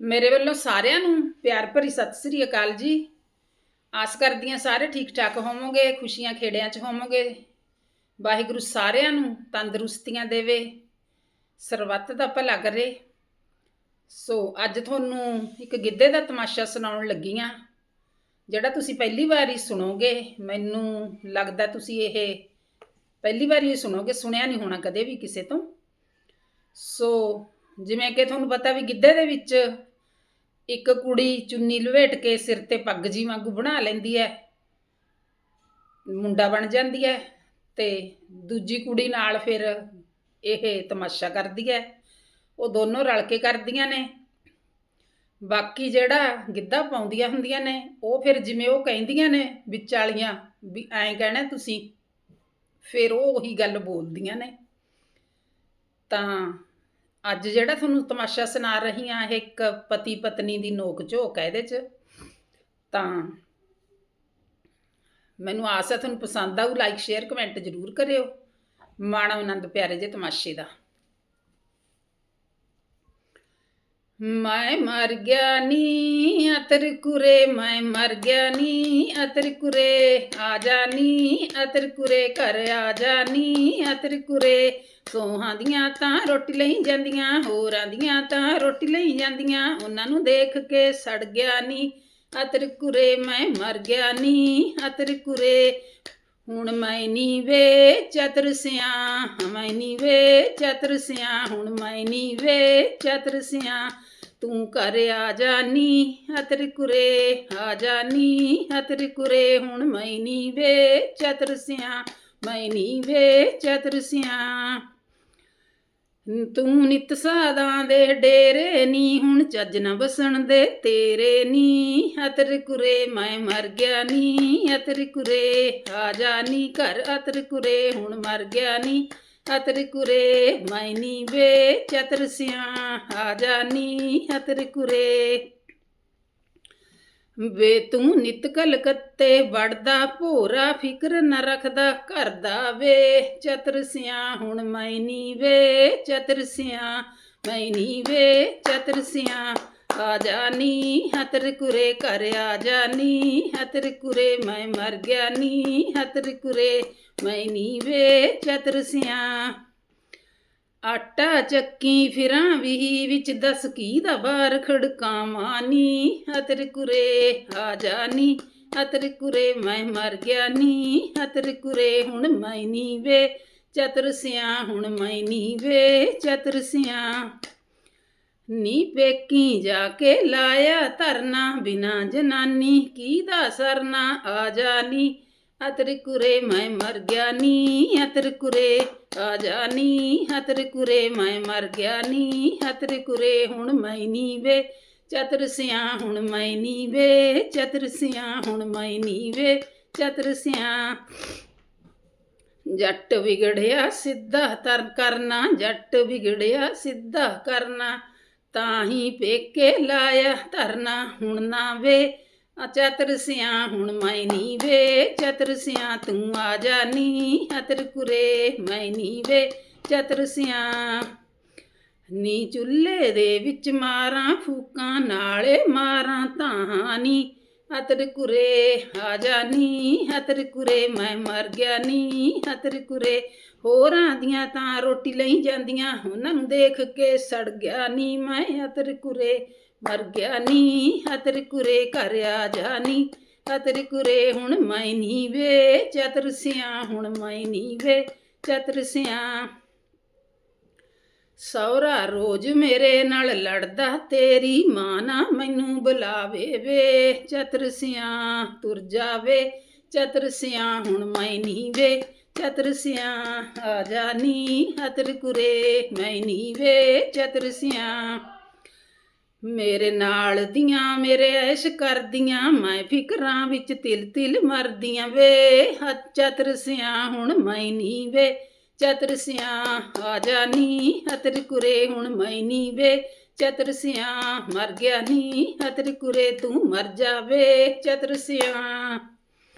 ਮੇਰੇ ਵੱਲੋਂ ਸਾਰਿਆਂ ਨੂੰ ਪਿਆਰ ਭਰੀ ਸਤਿ ਸ੍ਰੀ ਅਕਾਲ ਜੀ। ਆਸ ਕਰਦੀ ਹਾਂ ਸਾਰੇ ਠੀਕ ਠਾਕ ਹੋਵੋਗੇ, ਖੁਸ਼ੀਆਂ ਖੇੜਿਆਂ 'ਚ ਹੋਵੋਗੇ। ਵਾਹਿਗੁਰੂ ਸਾਰਿਆਂ ਨੂੰ ਤੰਦਰੁਸਤੀਆਂ ਦੇਵੇ, ਸਰਬੱਤ ਦਾ ਭਲਾ ਕਰੇ। ਸੋ ਅੱਜ ਤੁਹਾਨੂੰ ਇੱਕ ਗਿੱਧੇ ਦਾ ਤਮਾਸ਼ਾ ਸੁਣਾਉਣ ਲੱਗੀ ਹਾਂ, ਜਿਹੜਾ ਤੁਸੀਂ ਪਹਿਲੀ ਵਾਰੀ ਸੁਣੋਗੇ। ਮੈਨੂੰ ਲੱਗਦਾ ਤੁਸੀਂ ਇਹ ਪਹਿਲੀ ਵਾਰੀ ਸੁਣੋਗੇ, ਸੁਣਿਆ ਨਹੀਂ ਹੋਣਾ ਕਦੇ ਵੀ ਕਿਸੇ ਤੋਂ। ਸੋ ਜਿਵੇਂ ਕਿ ਤੁਹਾਨੂੰ ਪਤਾ ਵੀ ਗਿੱਧੇ ਦੇ ਵਿੱਚ ਇੱਕ ਕੁੜੀ ਚੁੰਨੀ ਲਵੇਟ ਕੇ ਸਿਰ ਤੇ ਪੱਗ ਜੀ ਵਾਂਗੂ ਬਣਾ ਲੈਂਦੀ ਹੈ ਮੁੰਡਾ ਬਣ ਜਾਂਦੀ ਹੈ ਤੇ ਦੂਜੀ ਕੁੜੀ ਨਾਲ ਫਿਰ ਇਹ ਤਮਾਸ਼ਾ ਕਰਦੀ ਹੈ ਉਹ ਦੋਨੋਂ ਰਲ ਕੇ ਕਰਦੀਆਂ ਨੇ। ਬਾਕੀ ਜਿਹੜਾ ਗਿੱਧਾ ਪਾਉਂਦੀਆਂ ਹੁੰਦੀਆਂ ਨੇ, ਉਹ ਫਿਰ ਜਿਵੇਂ ਉਹ ਕਹਿੰਦੀਆਂ ਨੇ ਵਿੱਚ ਵਾਲੀਆਂ ਵੀ ਐਂ ਕਹਿਣਾ ਤੁਸੀਂ, ਫਿਰ ਉਹ ਉਹੀ ਗੱਲ ਬੋਲਦੀਆਂ ਨੇ। ਤਾਂ ਅੱਜ ਜਿਹੜਾ ਤੁਹਾਨੂੰ ਤਮਾਸ਼ਾ ਸੁਣਾ ਰਹੀ ਹਾਂ ਇਹ ਇੱਕ ਪਤੀ ਪਤਨੀ ਦੀ ਨੋਕ ਝੋਕ ਹੈ ਇਹਦੇ 'ਚ, ਤਾਂ ਮੈਨੂੰ ਆਸ ਹੈ ਤੁਹਾਨੂੰ ਪਸੰਦ ਆਊ ਲਾਈਕ ਸ਼ੇਅਰ ਕਮੈਂਟ ਜ਼ਰੂਰ ਕਰਿਓ। ਮਾਣੋ ਆਨੰਦ ਪਿਆਰੇ ਜੇ ਤਮਾਸ਼ੇ ਦਾ। ਮੈਂ ਮਰ ਗਿਆ ਨੀ, ਅਤਰ ਕੁਰੇ, ਮੈਂ ਮਰ ਗਿਆ ਨੀ, ਅਤਰ ਕੁਰੇ ਆ ਜਾਨੀ ਅਤਰ ਕੁਰੇ ਘਰ ਆ ਜਾਨੀ ਅਤਰ ਕੁਰੇ ਸੋਹਾਂ ਦੀਆਂ ਤਾਂ ਰੋਟੀ ਲਈ ਜਾਂਦੀਆਂ, ਹੋਰਾਂ ਦੀਆਂ ਤਾਂ ਰੋਟੀ ਲਈ ਜਾਂਦੀਆਂ, ਉਹਨਾਂ ਨੂੰ ਦੇਖ ਕੇ ਸੜ ਗਿਆ ਨੀ, ਅਤਰ ਕੁਰੇ ਮੈਂ ਮਰ ਗਿਆ ਨੀ, ਅਤਰ ਕੁਰੇ ਹੁਣ ਮੈਂ ਨੀ ਵੇ ਚਤਰ ਸਿਆਂ, ਮੈਂ ਨੀ ਵੇ ਚਤਰ ਸਿਆਂ, ਹੁਣ ਮੈਂ ਨੀ ਵੇ ਚਤਰ ਸਿਆਂ। ਤੂੰ ਘਰ ਆ ਜਾਨੀ ਅਤਰ ਕੁਰੇ ਆ ਜਾਨੀ ਅਤਰ ਕੁਰੇ ਹੁਣ ਮੈਨੀ ਵੇ ਚਤਰ ਸਿਆਂ, ਮੈਂ ਵੇ ਚਤਰ ਸਿਆਂ। ਤੂੰ ਨਿਤ ਸਾਦਾਂ ਦੇ ਡੇਰੇ ਨੀ, ਹੁਣ ਚੱਜ ਨਾ ਬਸਣ ਦੇ ਤੇਰੇ ਨੀ। ਅਤਰ ਕੁਰੇ ਮੈਂ ਮਰ ਗਿਆ ਨੀ ਅਤਰ ਕੁਰੇ ਆ ਜਾਨੀ, ਘਰ ਅਤਰ ਕੁਰੇ ਹੁਣ ਮਰ ਗਿਆ ਨੀ। ਅਤਰ ਕੁਰੇ ਮੈਂ ਵੇ, ਚਤਰ ਸਿਆਂ ਆ ਜਾਨੀ ਅਤਰ ਕੁਰੇ ਵੇ ਤੂੰ ਨਿਤ ਕਲਕੱਤੇ ਵੜਦਾ, ਭੋਰਾ ਫਿਕਰ ਨ ਰੱਖਦਾ ਘਰ ਦਾ ਵੇ। ਚਤਰ ਸਿਆਂ ਹੁਣ ਮੈਨੀ ਵੇ, ਚਤਰ ਸਿਆਂ ਮੈਂ ਵੇ, ਚਤਰ ਸਿਆਂ ਆ ਜਾਨੀ ਹਤਰ ਕੁਰੇ ਘਰ ਆ ਜਾਨੀ ਹਤਰ ਕੁਰੇ ਮੈਂ ਮਰ ਗਿਆ ਨੀ ਹਤਰ ਕੁਰੇ ਮੈਂ ਨੀ ਵੇ ਚਤਰ ਸਿਆਂ। ਆਟਾ ਚੱਕੀ ਫਿਰਾਂ ਵੀ ਵਿੱਚ, ਦਸ ਕੀ ਦਾ ਬਾਰ ਖੜਕਾਵਾਂ ਨੀ ਹਤਰ ਕੁਰੇ ਆ ਜਾਨੀ ਹਤਰ ਕੁਰੇ ਮੈਂ ਮਰ ਗਿਆ ਨੀ ਹਤਰ ਕੁਰੇ ਹੁਣ ਮੈਂ ਨੀ ਵੇ ਚਤਰ ਸਿਆਂ, ਹੁਣ ਮੈਂ ਨੀ ਵੇ ਚਤਰ ਸਿਆਂ। ਨੀ ਪੇਕੀ ਜਾ ਕੇ ਲਾਇਆ ਧਰਨਾ, ਬਿਨਾ ਜਨਾਨੀ ਕੀ ਦਾ ਸਰਨਾ? ਆ ਜਾਨੀ ਅਤਰ ਕੁਰੇ ਮੈਂ ਮਰ ਗਿਆ ਨੀ, ਅਤਰ ਕੁਰੇ, ਆ ਜਾਨੀ ਹਤਰ ਕੁਰੇ ਮੈਂ ਮਰ ਗਿਆ ਨੀ, ਅਤਰ ਕੁਰੇ ਹੁਣ ਮੈਂ ਨੀ ਵੇ, ਚਤਰ ਸਿਆਂ ਹੁਣ ਮੈਂ ਨੀ ਵੇ, ਚਤਰ ਸਿਆਂ ਹੁਣ ਮੈਂ ਨੀ ਵੇ, ਚਤਰ ਸਿਆਂ। ਜੱਟ ਵਿਗੜਿਆ ਸਿੱਧਾ ਤਰ ਕਰਨਾ, ਜੱਟ ਵਿਗੜਿਆ ਸਿੱਧਾ ਕਰਨਾ। ਤਾਂ ਹੀ ਪੇਕੇ ਲਾਇਆ ਧਰਨਾ ਹੁਣ ਨਾ ਵੇ। ਆ ਚਤਰ ਸਿਆਂ ਹੁਣ ਮੈਂ ਨੀ ਵੇ। ਚਤਰ ਸਿਆਂ ਤੂੰ ਆ ਜਾਨੀ ਅਤਰ ਕੁਰੇ ਮੈਂ ਨੀ ਵੇ। ਚਤਰ ਸਿਆਂ ਨੀ ਚੁੱਲ੍ਹੇ ਦੇ ਵਿੱਚ ਮਾਰਾਂ, ਫੂਕਾਂ ਨਾਲੇ ਮਾਰਾਂ ਤਾਂ ਨੀ ਅਤਰ ਕੁਰੇ ਆ ਜਾਨੀ ਹਤਰ ਕੁਰੇ ਮੈਂ ਮਰ ਗਿਆ ਨੀ ਹਤਰ ਕੁਰੇ ਹੋਰਾਂ ਦੀਆਂ ਤਾਂ ਰੋਟੀ ਲਈ ਜਾਂਦੀਆਂ ਉਹਨਾਂ ਨੂੰ ਦੇਖ ਕੇ ਸੜ ਗਿਆ ਨੀ, ਮੈਂ ਅਤਰ ਕੁਰੇ ਮਰ ਗਿਆ ਨੀ ਅਤਰ ਕੁਰੇ ਘਰ ਆ ਜਾਨੀ ਅਤਰ ਕੁਰੇ ਹੁਣ ਮੈਂ ਨੀ ਵੇ, ਚਤਰ ਸਿਆਂ ਹੁਣ ਮੈਂ ਨੀ ਵੇ, ਚਤਰ ਸਿਆਂ ਸੌਰਾ ਰੋਜ਼ ਮੇਰੇ ਨਾਲ ਲੜਦਾ, ਤੇਰੀ ਮਾਂ ਨਾ ਮੈਨੂੰ ਬੁਲਾਵੇ ਵੇ। ਚਤਰ ਸਿਆਂ ਤੁਰ ਜਾਵੇ, ਚਤਰ ਸਿਆਂ ਹੁਣ ਮੈਂ ਨੀ ਵੇ। ਚਤਰ ਸਿਆਂ ਆ ਜਾਨੀ ਅਤਰ ਕੁਰੇ ਮੈਂ ਨੀ ਵੇ। ਚਤਰ ਸਿਆਂ ਮੇਰੇ ਨਾਲ ਦੀਆਂ, ਮੇਰੇ ਐਸ਼ ਕਰਦੀਆਂ, ਮੈਂ ਫਿਕਰਾਂ ਵਿੱਚ ਤਿਲ ਤਿਲ ਮਰਦੀਆਂ ਵੇ। ਹੱਥ ਚਤਰ ਸਿਆਂ ਹੁਣ ਮੈਂ ਨੀ ਵੇ। ਚਤਰ ਸਿਆਂ ਆ ਜਾਨੀ ਅਤਰ ਕੁਰੇ ਹੁਣ ਮੈਨੀ ਵੇ। ਚਤਰ ਸਿਆਂ ਮਰ ਗਿਆ ਨੀ, ਅਤਰ ਕੁਰੇ ਤੂੰ ਮਰ ਜਾਵੇ। ਚਤਰ ਸਿਆਂ